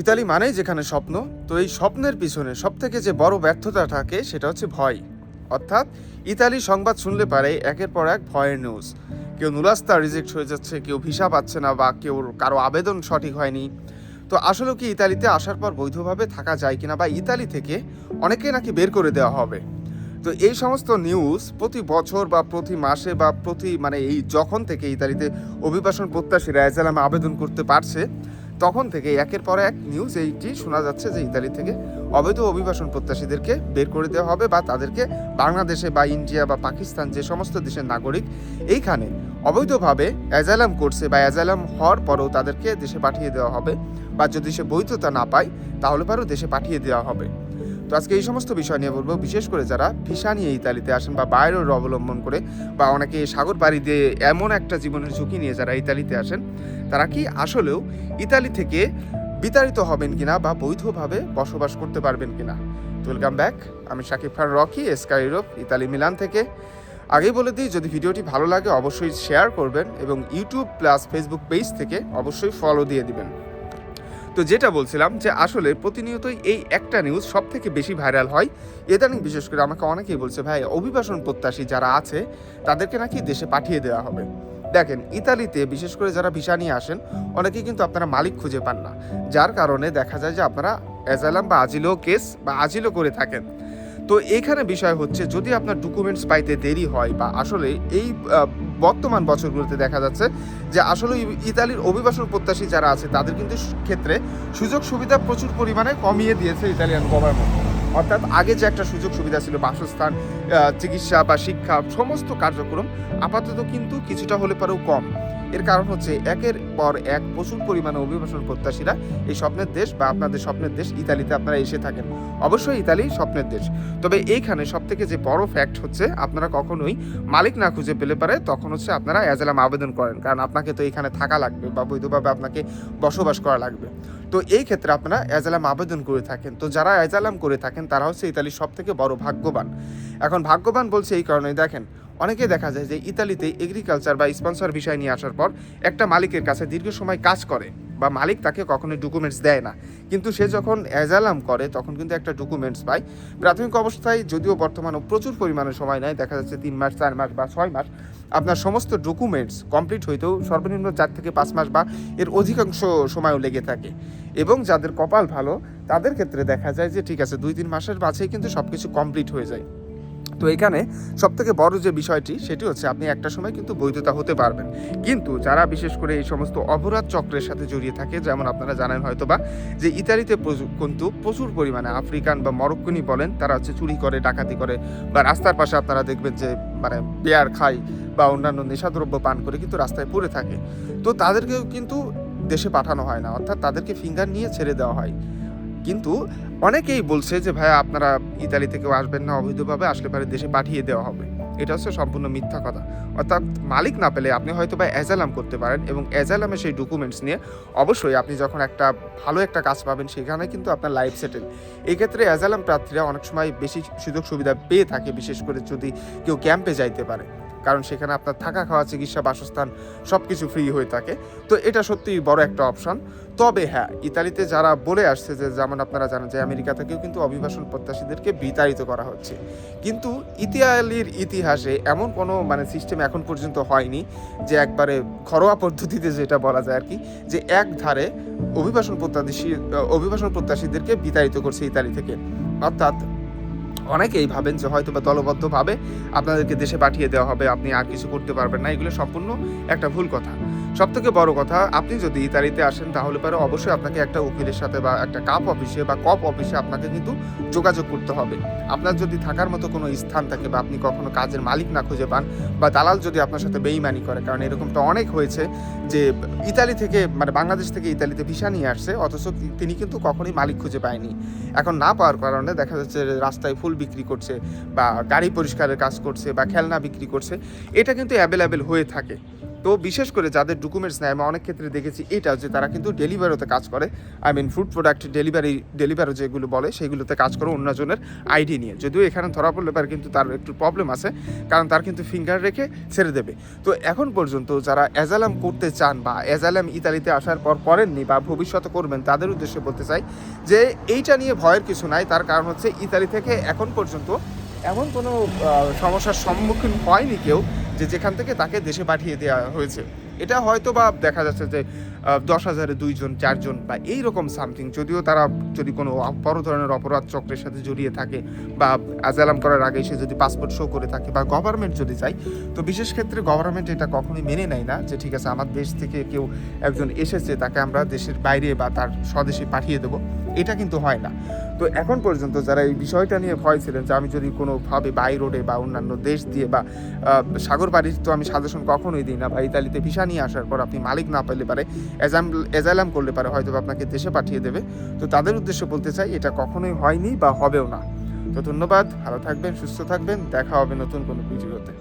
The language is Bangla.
ইতালি মানেই যেখানে স্বপ্ন, তো এই স্বপ্নের পিছনে সব থেকে যে বড় ব্যর্থতা থাকে সেটা হচ্ছে ভয়। অর্থাৎ ইতালি সংবাদ শুনলে পারে একের পর এক ভয়ের নিউজ কেউ নুরাস্তা রিজেক্ট হয়ে যাচ্ছে, কেউ ভিসা পাচ্ছে না বা কেউ কারও আবেদন সঠিক হয়নি। তো আসলে কি ইতালিতে আসার পর বৈধভাবে থাকা যায় কিনা বা ইতালি থেকে অনেকে নাকি বের করে দেওয়া হবে? তো এই সমস্ত নিউজ প্রতি বছর বা প্রতি মাসে বা প্রতি মানে এই যখন থেকে ইতালিতে অভিবাসন প্রত্যাশীরা অ্যাজালামে আবেদন করতে পারছে তখন থেকে একের পর এক নিউজ এইটি শোনা যাচ্ছে যে ইতালি থেকে অবৈধ অভিবাসন প্রত্যাশীদেরকে বের করে দেওয়া হবে বা তাদেরকে বাংলাদেশে বা ইন্ডিয়া বা পাকিস্তান যে সমস্ত দেশের নাগরিক এইখানে অবৈধভাবে অ্যাজালাম করছে বা অ্যাজালাম হওয়ার পরেও তাদেরকে দেশে পাঠিয়ে দেওয়া হবে বা যদি সে বৈধতা না পায়, তাহলে পরও দেশে পাঠিয়ে দেওয়া হবে। তো আজকে এই সমস্ত বিষয় নিয়ে বলব, বিশেষ করে যারা ভিসা নিয়ে ইতালিতে আসেন বা বাইরের অবলম্বন করে বা অনেকে সাগর বাড়ি দিয়ে এমন একটা জীবনের ঝুঁকি নিয়ে যারা ইতালিতে আসেন, তারা কি আসলেও ইতালি থেকে বিতাড়িত হবেন কিনা বা বৈধভাবে বসবাস করতে পারবেন কিনা? ওয়েলকাম ব্যাক আমি শাকিব খান রকি এসকা ইউরোপ ইতালি মিলান থেকে। আগেই বলে দিই, যদি ভিডিওটি ভালো লাগে অবশ্যই শেয়ার করবেন এবং ইউটিউব প্লাস ফেসবুক পেজ থেকে অবশ্যই ফলো দিয়ে দিবেন। তো যেটা বলছিলাম যে আসলে প্রতিনিয়তই এই একটা নিউজ সব থেকে বেশি ভাইরাল হয়। ইদানিং বিশেষ করে আমাকে অনেকেই বলছে, ভাই, অভিবাসন প্রত্যাশী যারা আছে, তাদেরকে নাকি দেশে পাঠিয়ে দেওয়া হবে। দেখেন, ইতালিতে বিশেষ করে যারা ভিসা নিয়ে আসেন, অনেকেই কিন্তু আপনারা মালিক খুঁজে পান না। যার কারণে দেখা যায় যে আপনারা অ্যাজালাম বা আজিলো কেস বা আজিলো করে থাকেন। তো এখানে বিষয় হচ্ছে, যদি আপনার ডকুমেন্টস পাইতে দেরি হয় বা আসলে এই বর্তমান বছরগুলোতে দেখা যাচ্ছে যে আসলে ইতালির অভিবাসন প্রত্যাশী যারা আছে, তাদের কিন্তু ক্ষেত্রে সুযোগ সুবিধা প্রচুর পরিমাণে কমিয়ে দিয়েছে ইতালিয়ান গভর্নমেন্ট অর্থাৎ আগে যে একটা সুযোগ সুবিধা ছিল, বাসস্থান চিকিৎসা বা শিক্ষা, সমস্ত কার্যক্রম আপাতত কিন্তু কিছুটা হলে পরেও কম। এর কারণ হচ্ছে একের পর এক প্রচুর পরিমাণে অভিবাসন প্রত্যাশীরা এই স্বপ্নের দেশ বা আপনাদের স্বপ্নের দেশ ইতালিতে আপনারা এসে থাকেন। অবশ্যই ইতালি স্বপ্নের দেশ। তবে এইখানে সব থেকে যে বড় ফ্যাক্ট হচ্ছে, আপনারা কখনোই মালিক না খুঁজে পেলে পারে তখন হচ্ছে আপনারা অ্যাজালাম আবেদন করেন। কারণ আপনাকে তো এখানে থাকা লাগবে বা বৈধভাবে আপনাকে বসবাস করা লাগবে। তো এই ক্ষেত্রে আপনারা অ্যাজালাম আবেদন করে থাকেন। তো যারা অ্যাজালাম করে থাকেন, তারা হচ্ছে ইতালির সব থেকে বড় ভাগ্যবান। এখন ভাগ্যবান বলছে এই কারণে দেখেন অনেকে দেখা যায় যে ইতালিতে এগ্রিকালচার বা স্পন্সর বিষয় নিয়ে আসার পর একটা মালিকের কাছে দীর্ঘ সময় কাজ করে বা মালিক তাকে কখনোই ডকুমেন্টস দেয় না। কিন্তু সে যখন অ্যাজালাম করে, তখন কিন্তু একটা ডকুমেন্টস পায়। প্রাথমিক অবস্থায় যদিও বর্তমানে প্রচুর পরিমাণে সময় নেয়, দেখা যাচ্ছে তিন মাস, চার মাস বা ছয় মাস, আপনার সমস্ত ডকুমেন্টস কমপ্লিট হইতেও সর্বনিম্ন চার থেকে পাঁচ মাস বা এর অধিকাংশ সময়ও লেগে থাকে। এবং যাদের কপাল ভালো, তাদের ক্ষেত্রে দেখা যায় যে ঠিক আছে, দুই, তিন মাসের মাঝেই কিন্তু সব কিছু কমপ্লিট হয়ে যায়। তো এখানে সব থেকে বড় যে বিষয়টি, সেটি হচ্ছে আপনি একটা সময় কিন্তু বৈধতা হতে পারবেন। কিন্তু যারা বিশেষ করে এই সমস্ত অপরাধ চক্রের সাথে জড়িয়ে থাকে, যেমন আপনারা জানেন হয়তো বা যে ইতালিতে কিন্তু প্রচুর পরিমাণে আফ্রিকান বা মরক্কনি বলেন, তারা হচ্ছে চুরি করে, ডাকাতি করে বা রাস্তার পাশে আপনারা দেখবেন যে মানে বেয়ার খায় বা অন্যান্য নেশাদ্রব্য পান করে কিন্তু রাস্তায় পড়ে থাকে। তো তাদেরকেও কিন্তু দেশে পাঠানো হয় না, অর্থাৎ তাদেরকে ফিঙ্গার নিয়ে ছেড়ে দেওয়া হয়। কিন্তু অনেকেই বলছে যে ভাই আপনারা ইতালি থেকেও আসবেন না, অবৈধভাবে আসলে পারে দেশে পাঠিয়ে দেওয়া হবে। এটা হচ্ছে সম্পূর্ণ মিথ্যা কথা। অর্থাৎ মালিক না পেলে আপনি হয়তো বা অ্যাজালাম করতে পারেন এবং অ্যাজালামে সেই ডকুমেন্টস নিয়ে অবশ্যই আপনি যখন একটা ভালো একটা কাজ পাবেন, সেখানে কিন্তু আপনার লাইফ সেটেল এক্ষেত্রে অ্যাজালাম প্রার্থীরা অনেক সময় বেশি সুযোগ সুবিধা পেয়ে থাকে, বিশেষ করে যদি কেউ ক্যাম্পে যাইতে পারে। কারণ সেখানে আপনার থাকা খাওয়া, চিকিৎসা, বাসস্থান সব কিছু ফ্রি হয়ে থাকে। তো এটা সত্যিই বড় একটা অপশন তবে হ্যাঁ ইতালিতে যারা বলে আসছে যে, যেমন আপনারা জানেন যে, আমেরিকা থেকেও কিন্তু অভিবাসন প্রত্যাশীদেরকে বিতাড়িত করা হচ্ছে। কিন্তু ইতালির ইতিহাসে এমন কোনো মানে সিস্টেম এখন পর্যন্ত হয়নি যে একবারে ঘরোয়া পদ্ধতিতে যেটা বলা যায় আর কি, যে এক ধারে অভিবাসন প্রত্যাশী, অভিবাসন প্রত্যাশীদেরকে বিতাড়িত করছে ইতালি থেকে। অর্থাৎ অনেকেই ভাবেন যে হয়তো বা দলবদ্ধভাবে আপনাদেরকে দেশে পাঠিয়ে দেওয়া হবে, আপনি আর কিছু করতে পারবেন না। এগুলো সম্পূর্ণ একটা ভুল কথা। সব থেকে বড় কথা, আপনি যদি ইতালিতে আসেন, তাহলে পরে অবশ্যই আপনাকে একটা উকিলের সাথে বা একটা কাপ অফিসে বা কপ অফিসে আপনাকে কিন্তু যোগাযোগ করতে হবে। আপনার যদি থাকার মতো কোনো স্থান থাকে বা আপনি কখনো কাজের মালিক না খুঁজে পান, বা দালাল যদি আপনার সাথে বেইমানি করে, কারণ এরকমটা অনেক হয়েছে যে ইতালি থেকে মানে বাংলাদেশ থেকে ইতালিতে ভিসা নিয়ে আসছে, অথচ তিনি কিন্তু কখনোই মালিক খুঁজে পায়নি। এখন না পাওয়ার কারণে দেখা যাচ্ছে রাস্তায় ফুল বিক্রি করছে, বা গাড়ি পরিষ্কারের কাজ করছে, বা খেলনা বিক্রি করছে, এটা কিন্তু অ্যাভেলেবেল হয়ে থাকে। তো বিশেষ করে যাদের ডকুমেন্টস নেয় আমি অনেক ক্ষেত্রে দেখেছি এটা যে তারা কিন্তু ডেলিভারিতে কাজ করে। I mean food product delivery delivery যেগুলো বলে, সেগুলোতে কাজ করে অন্যজনের আইডি নিয়ে। যদিও এখানে ধরা পড়লে পারে কিন্তু তার একটু প্রবলেম আছে, কারণ তার কিন্তু ফিঙ্গার রেখে ছেড়ে দেবে। তো এখন পর্যন্ত যারা অ্যাজালাম করতে চান বা অ্যাজালাম ইতালিতে আসার পর করেননি বা ভবিষ্যতে করবেন, তাদের উদ্দেশ্যে বলতে চাই যে এইটা নিয়ে ভয়ের কিছু নাই। তার কারণ হচ্ছে ইতালি থেকে এখন পর্যন্ত এমন কোনো সমস্যার সম্মুখীন হয়নি কেউ। যে যেখান থেকে তাকে দেশে পাঠিয়ে দেওয়া হয়েছে। এটা হয়তো বা দেখা যাচ্ছে যে দশ হাজারে দুইজন, চারজন বা এই রকম সামথিং যদিও তারা যদি কোনো বড় ধরনের অপরাধ চক্রের সাথে জড়িয়ে থাকে বা আজালাম করার আগে সে যদি পাসপোর্ট শো করে থাকে বা গভর্নমেন্ট যদি চায়, তো বিশেষ ক্ষেত্রে গভর্নমেন্ট এটা কখনোই মেনে নেয় না যে, ঠিক আছে, আমার দেশ থেকে কেউ একজন এসেছে, তাকে আমরা দেশের বাইরে বা তার স্বদেশে পাঠিয়ে দেবো। এটা কিন্তু হয় না। তো এখন পর্যন্ত যারা এই বিষয়টা নিয়ে ভয় ছিলেন যে, আমি যদি কোনোভাবে বাই রোডে বা অন্যান্য দেশ দিয়ে বা সাগর পাড়ি তো আমি সাজেশন কখনোই দিই না বা ইতালিতে ভিসা নিয়ে আসার পর আপনি মালিক না পেলে পারে, এজাম এজালাম করলে পারে হয়তো আপনাকে দেশে পাঠিয়ে দেবে। তো তাদের উদ্দেশ্যে বলতে চাই, এটা কখনোই হয়নি বা হবেও না। তো ধন্যবাদ, ভালো থাকবেন, সুস্থ থাকবেন, দেখা হবে নতুন কোনো ভিডিওতে।